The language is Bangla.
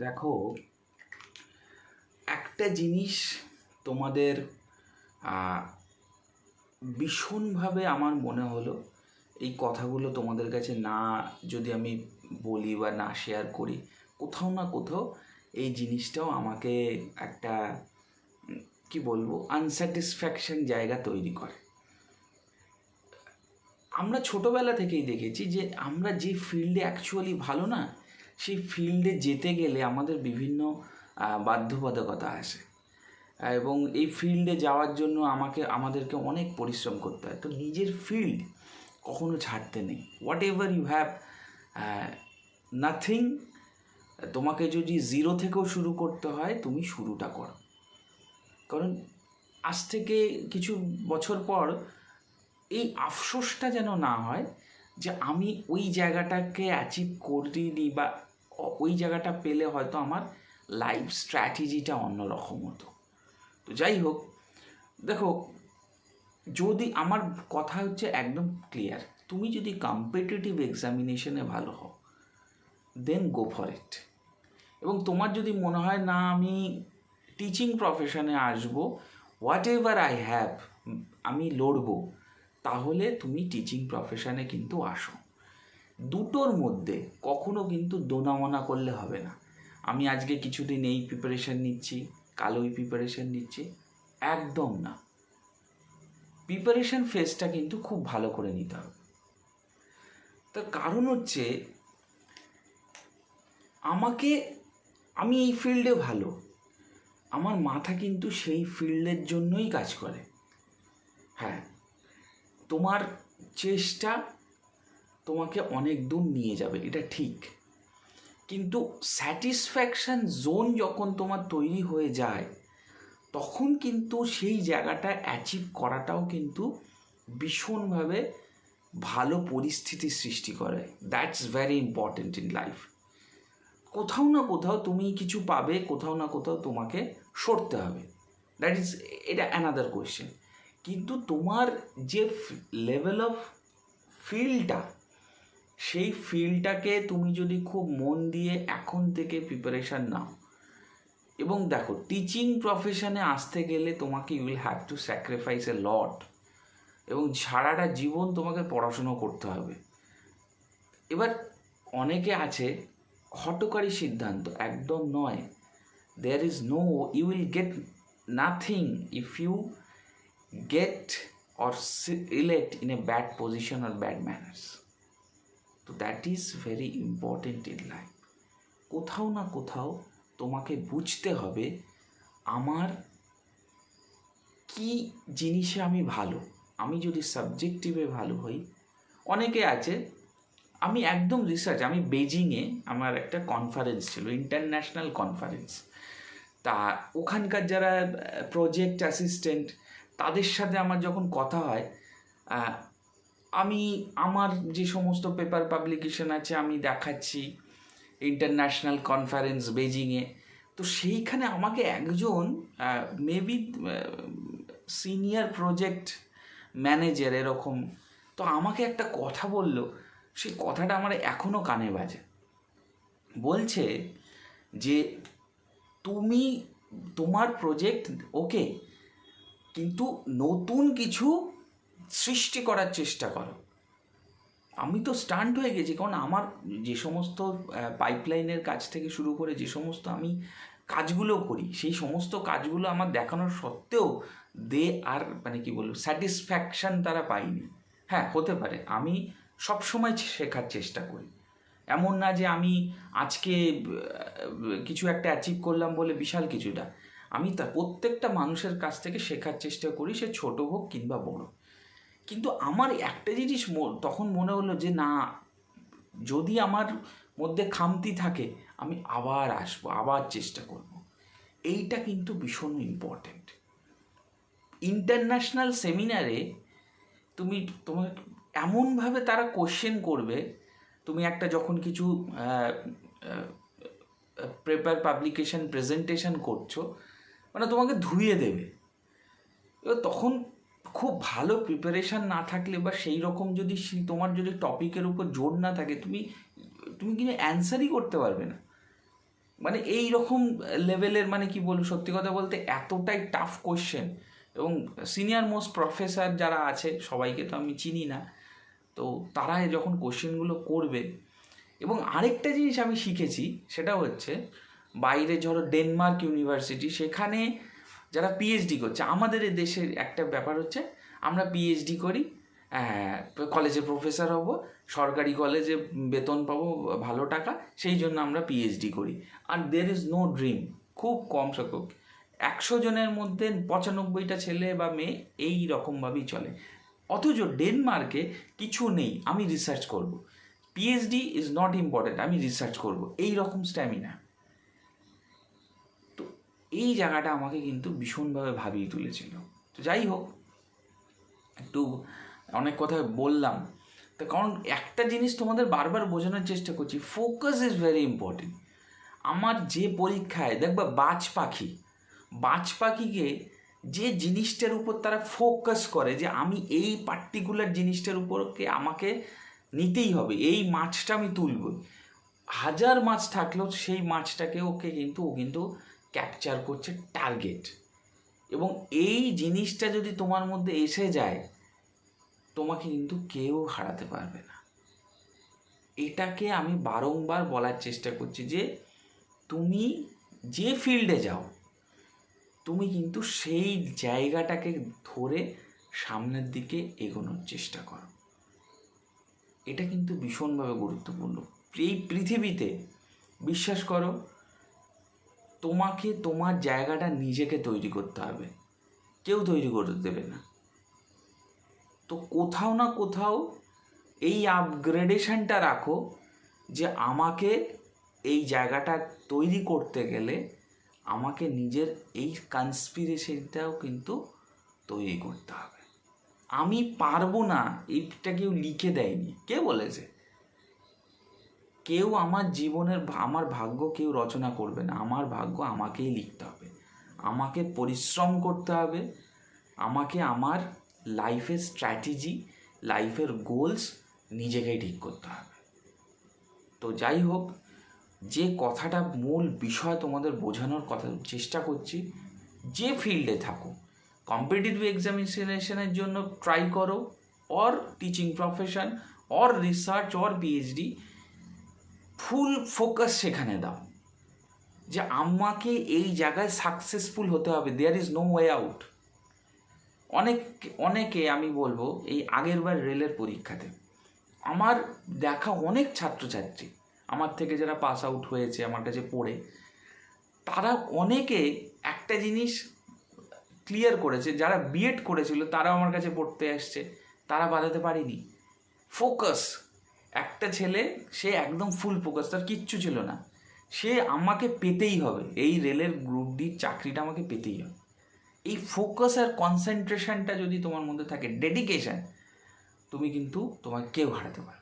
দেখো, একটা জিনিস তোমাদের ভীষণভাবে আমার মনে হলো, এই কথাগুলো তোমাদের কাছে না, যদি আমি বলি বা না শেয়ার করি, কোথাও না কোথাও এই জিনিসটাও আমাকে একটা, কি বলব আনস্যাটিসফ্যাকশন জায়গা তৈরি করে। আমরা ছোটোবেলা থেকেই দেখেছি যে আমরা যে ফিল্ডে অ্যাকচুয়ালি ভালো না সেই ফিল্ডে যেতে গেলে আমাদের বিভিন্ন বাধ্যবাধকতা আসে। এবং এই ফিল্ডে যাওয়ার জন্য আমাকে, আমাদেরকে অনেক পরিশ্রম করতে হয়। তো নিজের ফিল্ড কখনো ছাড়তে নেই। Whatever you have nothing তোমাকে যদি জিরো থেকেও শুরু করতে হয়, তুমি শুরুটা করো। কারণ আজ থেকে কিছু বছর পর এই আফসোসটা যেন না হয়, যে আমি ওই জায়গাটাকে অ্যাচিভ করিনি বা ওই জায়গাটা পেলে হয়তো আমার লাইফ স্ট্র্যাটেজিটা অন্যরকম হতো। তো যাই হোক, দেখো, যদি আমার কথা হচ্ছে একদম ক্লিয়ার তুমি যদি কম্পিটিটিভ এক্সামিনেশনে ভালো হও দেন গো ফর ইট এবং তোমার যদি মনে হয়, না, আমি টিচিং প্রফেশনে আসব হোয়াট এভার আই হ্যাভ আমি লড়বো, তাহলে তুমি টিচিং প্রফেশনে কিন্তু আসো। দুটোর মধ্যে কখনো কিন্তু দোনামনা করলে হবে না। আমি আজকে কিছুদিন এই প্রিপারেশান নিচ্ছি, কাল ওই প্রিপারেশন নিচ্ছি, একদম না। প্রিপারেশন ফেজটা কিন্তু খুব ভালো করে নিতে হবে। তার কারণ হচ্ছে, আমাকে, আমি এই ফিল্ডে ভালো। আমার মাথা কিন্তু সেই ফিল্ডের জন্যই কাজ করে। হ্যাঁ তোমার চেষ্টা তোমাকে অনেক দূর নিয়ে যাবে, এটা ঠিক। কিন্তু স্যাটিসফ্যাকশন জোন যখন তোমার তৈরি হয়ে যায়, তখন কিন্তু সেই জায়গাটা অ্যাচিভ করাটাও কিন্তু ভীষণভাবে ভালো পরিস্থিতির সৃষ্টি করে। That's very important in life কোথাও না কোথাও তুমি কিছু পাবে, কোথাও না কোথাও তোমাকে সরতে হবে। দ্যাট ইজ এটা অ্যানাদার কোয়েশ্চেন কিন্তু তোমার যে লেভেল অফ ফিল্ডটা সেই ফিল্ডটাকে তুমি যদি খুব মন দিয়ে এখন থেকে প্রিপারেশান নাও। এবং দেখো টিচিং প্রফেশনে আসতে গেলে তোমাকে you will have to sacrifice a lot এবং সারাটা জীবন তোমাকে পড়াশুনো করতে হবে। এবার অনেকে আছে, হটকারী সিদ্ধান্ত, একদম নয়। There is no you will get nothing if you get or relate in a bad position or bad manners তো that is very important in life কোথাও না কোথাও তোমাকে বুঝতে হবে আমার কি জিনিসে আমি ভালো। আমি যদি সাবজেক্টিভে ভালো হই, অনেকে আছে, আমি একদম রিসার্চ আমি বেজিংয়ে আমার একটা কনফারেন্স ছিল ইন্টারন্যাশনাল কনফারেন্স তা ওখানকার যারা প্রজেক্ট অ্যাসিস্ট্যান্ট তাদের সাথে আমার যখন কথা হয় আমি আমার যে সমস্ত পেপার পাবলিকেশন আছে, আমি দেখাচ্ছি ইন্টারন্যাশনাল কনফারেন্স বেজিংয়ে তো সেইখানে আমাকে একজন মেবি সিনিয়র প্রজেক্ট ম্যানেজার এরকম, তো আমাকে একটা কথা বলল। সেই কথাটা আমার এখনও কানে বাজে। বলছে যে, তুমি তোমার প্রজেক্ট ওকে কিন্তু নতুন কিছু সৃষ্টি করার চেষ্টা করো। আমি তো স্টান্ট হয়ে গেছি, কারণ আমার যে সমস্ত পাইপলাইনের কাজ থেকে শুরু করে যে সমস্ত আমি কাজগুলো করি, সেই সমস্ত কাজগুলো আমার দেখানোর সত্ত্বেও দে আর মানে কি বলব স্যাটিসফ্যাকশান তারা পায়নি। হ্যাঁ হতে পারে, আমি সব সময় শেখার চেষ্টা করি। এমন না যে আমি আজকে কিছু একটা অ্যাচিভ করলাম বলে বিশাল কিছুটা। আমি তা প্রত্যেকটা মানুষের কাছ থেকে শেখার চেষ্টা করি, সে ছোট হোক কিংবা বড়। কিন্তু আমার একটা জিনিস তখন মনে হলো যে না, যদি আমার মধ্যে খামতি থাকে, আমি আবার আসব, আবার চেষ্টা করব। এইটা কিন্তু ভীষণ ইম্পর্ট্যান্ট ইন্টারন্যাশনাল সেমিনারে তুমি তোমার এমনভাবে তারা কোশ্চেন করবে, তুমি একটা যখন কিছু পেপার পাবলিকেশন প্রেজেন্টেশন করছ মানে তোমাকে ধুয়ে দেবে। এবার তখন খুব ভালো প্রিপারেশান না থাকলে বা সেই রকম যদি তোমার যদি টপিকের উপর জোর না থাকে, তুমি তুমি কিন্তু অ্যান্সারই করতে পারবে না। মানে এই রকম লেভেলের মানে কি বলব? সত্যি কথা বলতে এতটাই টাফ কোশ্চেন এবং সিনিয়র মোস্ট প্রফেসর যারা আছে, সবাইকে তো আমি চিনি না, তো তারা যখন কোশ্চেনগুলো করবে, এবং আরেকটা জিনিস আমি শিখেছি, সেটা হচ্ছে, বাইরে ধরো ডেনমার্ক ইউনিভার্সিটি সেখানে যারা পিএইচডি করছে, আমাদের এই দেশের একটা ব্যাপার হচ্ছে, আমরা পিএইচডি করি কলেজে প্রফেসর হব, সরকারি কলেজে বেতন পাবো, ভালো টাকা, সেই জন্য আমরা পিএইচডি করি। আর দের ইজ নো ড্রিম খুব কম সংখ্যক। একশো জনের মধ্যে পঁচানব্বইটা ছেলে বা মেয়ে এই রকমভাবেই চলে। অথচ ডেনমার্কে কিছু নেই, আমি রিসার্চ করব। পিএইচডি ইজ নট ইম্পর্টেন্ট আমি রিসার্চ করব। এই রকম স্ট্যামিনা এই জায়গাটা আমাকে কিন্তু ভীষণভাবে ভাবিয়ে তুলেছিল। তো যাই হোক, একটু অনেক কথা বললাম। তো কারণ একটা জিনিস তোমাদের বারবার বোঝানোর চেষ্টা করছি ফোকাস ইজ ভেরি ইম্পর্টেন্ট আমার যে পরীক্ষায়, দেখবা বাজ পাখি, বাজ পাখিকে যে জিনিসটার উপর তারা ফোকাস করে, যে আমি এই পার্টিকুলার জিনিসটার উপরকে আমাকে নিতেই হবে, এই মাছটা আমি তুলব। হাজার মাছ থাকলেও সেই মাছটাকে ওকে কিন্তু, ও কিন্তু ক্যাপচার করছে টার্গেট এবং এই জিনিসটা যদি তোমার মধ্যে এসে যায়, তোমাকে কিন্তু কেউ হারাতে পারবে না। এটাকে আমি বারংবার বলার চেষ্টা করছি যে, তুমি যে ফিল্ডে যাও, তুমি কিন্তু সেই জায়গাটাকে ধরে সামনের দিকে এগোনোর চেষ্টা করো। এটা কিন্তু ভীষণভাবে গুরুত্বপূর্ণ। এই পৃথিবীতে বিশ্বাস করো তোমাকে, তোমার জায়গাটা নিজেকে তৈরি করতে হবে। কেউ তৈরি করে দেবে না। তো কোথাও না কোথাও এই আপগ্রেডেশনটা রাখো যে আমাকে এই জায়গাটা তৈরি করতে গেলে আমাকে নিজের এই কনস্পিরেশনটাও কিন্তু তৈরি করতে হবে। আমি পারব না, এইটা কেউ লিখে দেয়নি। কে বলেছে? কেউ আমার জীবনের আমার ভাগ্য কেউ রচনা করবে না। আমার ভাগ্য আমাকেই লিখতে হবে। আমাকে পরিশ্রম করতে হবে। আমাকে আমার লাইফের স্ট্র্যাটেজি লাইফের গোলস নিজেকেই ঠিক করতে হবে। তো যাই হোক, যে কথাটা মূল বিষয় তোমাদের বোঝানোর কথা চেষ্টা করছি, যে ফিল্ডে থাকো কম্পিটিটিভ এক্সামিনেশনের জন্য ট্রাই করো or teaching profession or research or PhD full focus সেখানে দাও। যে আমাকে এই জায়গায় সাকসেসফুল হতে হবে there is no way out অনেক, অনেকে আমি বলব এই আগের বার রেলের পরীক্ষাতে, আমার দেখা অনেক ছাত্রছাত্রী, আমার থেকে যারা পাস আউট হয়েছে, আমার কাছে পড়ে, তারা অনেকে একটা জিনিস ক্লিয়ার করেছে, যারা বিএড করেছিল, তারাও আমার কাছে পড়তে আসছে, তারা বাঁধাতে পারিনি। ফোকাস একটা ছেলে, সে একদম ফুল ফোকাস তার কিচ্ছু ছিল না সে আমাকে পেতেই হবে, এই রেলের গ্রুপ ডির চাকরিটা আমাকে পেতেই হবে এই ফোকাস আর কনসেন্ট্রেশনটা যদি তোমার মধ্যে থাকে ডেডিকেশান তুমি কিন্তু তোমাকে কেউ হারাতে পারবে না।